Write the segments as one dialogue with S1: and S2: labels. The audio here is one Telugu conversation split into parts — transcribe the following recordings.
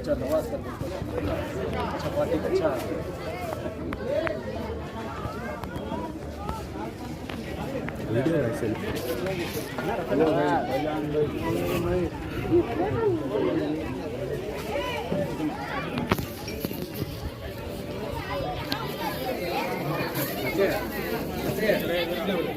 S1: अच्छा नवाज कर देते चपाती अच्छा वीडियो है सेल्फी हाँ जरा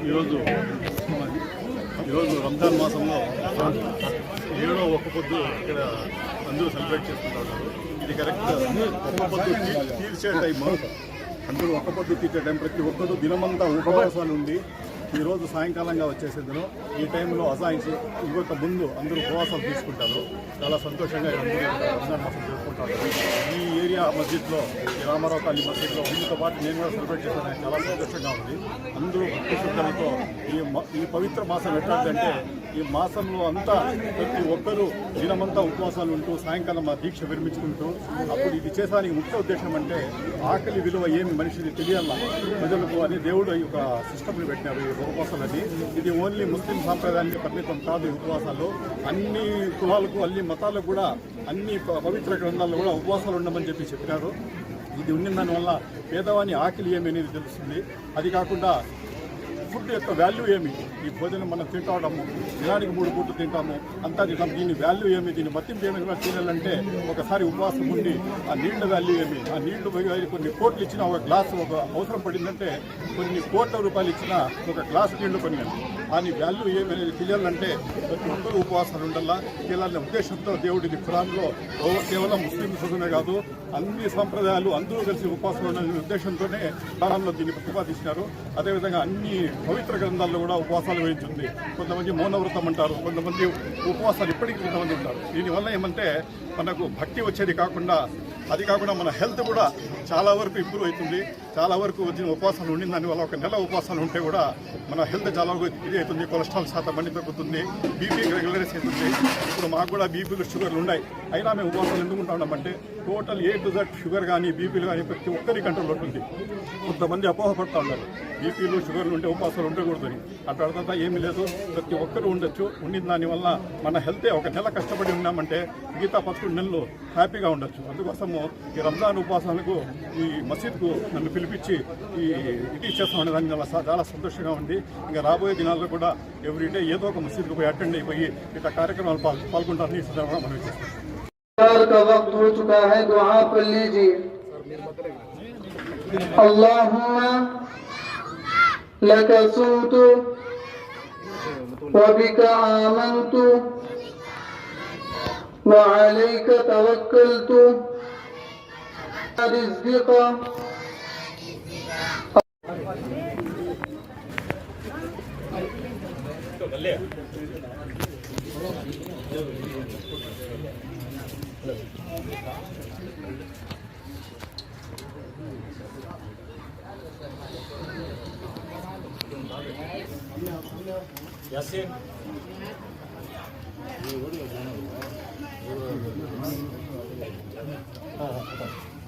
S2: ఈరోజు ఈరోజు రంజాన్ మాసంలో ఏడో ఒక్క పొద్దు ఇక్కడ అందరూ సెలబ్రేట్ చేసుకుంటున్నారు ఇది కరెక్ట్ ఒక్క పొద్దు తీర్చే టైం అందరూ ఒక్క పొద్దు తీర్చే టైం. ప్రతి ఒక్కరు దినమంతా ఉపవాసాలు ఉండి ఈరోజు సాయంకాలంగా వచ్చేసేందులో ఈ టైంలో అసాయించి ఇంకొక ముందు అందరూ ఉపవాసాలు తీసుకుంటారు. చాలా సంతోషంగా అందరూ రంజాన్ మాసం జరుపుకుంటారు. ఈ ఏరియా మస్జిద్లో ఈ రామారావు కాలనీ మస్జిద్లో వీళ్ళతో పాటు నేను కూడా సెలబ్రేట్ చేశాను. చాలా సంతోషంగా ఉంది. అందరూ భక్తి శ్రద్ధలతో ఈ ఈ పవిత్ర మాసం ఎట్లాంటిదంటే ఈ మాసంలో అంతా ప్రతి ఒక్కరూ దినమంతా ఉపవాసాలు ఉంటూ సాయంకాలం మా దీక్ష విరమించుకుంటూ అప్పుడు ఇది చేసానికి ముఖ్య ఉద్దేశం అంటే ఆకలి విలువ ఏమి మనిషిని తెలియాల? ప్రజలకు అని దేవుడు ఈ యొక్క సిస్టమ్ని పెట్టినారు ఉపవాసం అది ఇది ఓన్లీ ముస్లిం సాంప్రదాయానికి పరిమితం కాదు ఈ ఉపవాసాలు. అన్ని కులాలకు అన్ని మతాలకు కూడా అన్ని ప- పవిత్ర గ్రంథాల్లో కూడా ఉపవాసాలు ఉండమని చెప్పి చెప్పినారు. ఇది ఉన్న దానివల్ల పేదవాని ఆకలి ఏమి అనేది తెలుస్తుంది. అది కాకుండా ఫుడ్ యొక్క వాల్యూ ఏమి? ఈ భోజనం మనం తింటాము దినానికి మూడు పూట్లు తింటాము. అంతా తింటాం. దీని వాల్యూ ఏమి? దీని మత్తింపు ఏమి? చేయాలంటే తినాలంటే ఒకసారి ఉపవాసం ఉండి ఆ నీళ్ళ వాల్యూ ఏమి? ఆ నీళ్ళు కొన్ని కోట్లు ఇచ్చిన ఒక గ్లాస్ ఒక అవసరం పడిందంటే కొన్ని కోట్ల రూపాయలు ఇచ్చిన ఒక గ్లాస్ నీళ్ళు కొన్నాను దాని వాల్యూ ఏమి అనేది తెలియాలంటే ప్రతి ఒక్కరు ఉపవాసాలు ఉండాలా? తెలియాలనే ఉద్దేశంతో దేవుడిది ఖురాన్లో కేవలం ముస్లిం సోదరునే కాదు అన్ని సంప్రదాయాలు అందరూ కలిసి ఉపవాసం ఉండాలనే ఉద్దేశంతోనే ఖురాన్లో దీన్ని ప్రతిపాదించినారు. అదేవిధంగా అన్ని పవిత్ర గ్రంథాల్లో కూడా ఉపవాసాలు వేయించింది. కొంతమంది మౌనవ్రతం అంటారు కొంతమంది ఉపవాసాలు ఇప్పటికీ కొంతమంది ఉంటారు. దీనివల్ల ఏమంటే మనకు భక్తి వచ్చేది కాకుండా అది కాకుండా మన హెల్త్ కూడా చాలా వరకు ఇంప్రూవ్ అవుతుంది. చాలా వరకు వచ్చిన ఉపవాసాలు ఉండి దానివల్ల ఒక నెల ఉపవాసాలు ఉంటే కూడా మన హెల్త్ చాలా ఇది అవుతుంది కొలెస్ట్రాల్ శాతం బండి తగ్గుతుంది బీపీ రెగ్యులరైజ్ అవుతుంది ఇప్పుడు మాకు కూడా బీపీలు షుగర్లు ఉన్నాయి. అయినా మేము ఉపవాసాలు ఎందుకు ఉంటామంటే total A to Z sugar కానీ బీపీలు కానీ ప్రతి ఒక్కరి కంట్రోల్ ఉంటుంది. కొంతమంది అపోహపడతా ఉన్నారు. బీపీలు షుగర్లు ఉంటే ఉపవాసాలు ఉండకూడదు అని అట్లా ఏమీ లేదు. ప్రతి ఒక్కరు ఉండొచ్చు. ఉండిన దానివల్ల మన హెల్తే ఒక నెల కష్టపడి ఉన్నామంటే మిగతా పదకొండు నెలలు హ్యాపీగా ఉండొచ్చు. అందుకోసము ఈ రంజాన్ ఉపవాసాలకు ఈ మసీద్కు నన్ను పిలిపించి ఈ ఇది ఇచ్చేస్తామనే దాని చాలా సంతోషంగా ఉంది ఇంకా రాబోయే దినాల్లో కూడా ఎవ్రీ డే ఏదో ఒక మసీదుకు పోయి అటెండ్ అయిపోయి ఇట్లా కార్యక్రమాలు పాల్గొంటారని ఈ సందర్భంగా మనం
S3: ఇచ్చేస్తాం اللهم لك صوت وبك آمنت وعليك توكلت رزقك
S1: Yasin. Ah, ah, ah.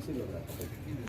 S1: así lograr.